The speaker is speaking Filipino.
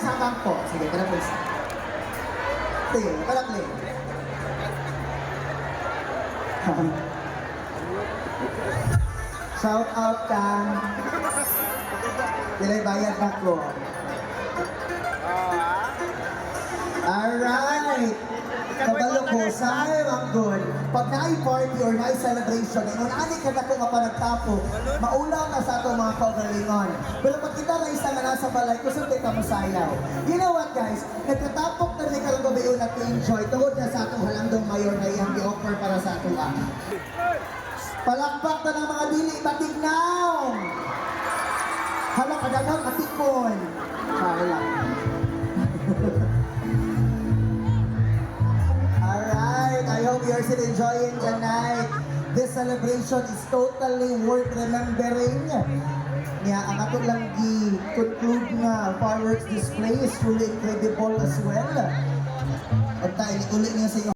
Frank po. Sige, kada please. Sige, kada play. Shout out kang Dilay bayad na ko. Alright! Kabalo ko, sa'yo ang good. Pag naay party or naay celebration, ingon ani ka na ko nga pa nagtapo, maulaw ka sa atong mga kaugalingon. Pero pag kita na isa nga nasa balay, kusunti ka masayaw. You know what guys? Nagkatapok na ni karong gabi yun at enjoy tungod na sa atong halandong mayor na iyang gi-offer para sa atong ah. Palakpak na ng mga dili batignaw! Hala, kadagang atikon! You're still enjoying the night. This celebration is totally worth remembering. Nga, ang ato lang gi-conclude nga fireworks display is truly incredible as well. At tayo, ulit niya sa inyo.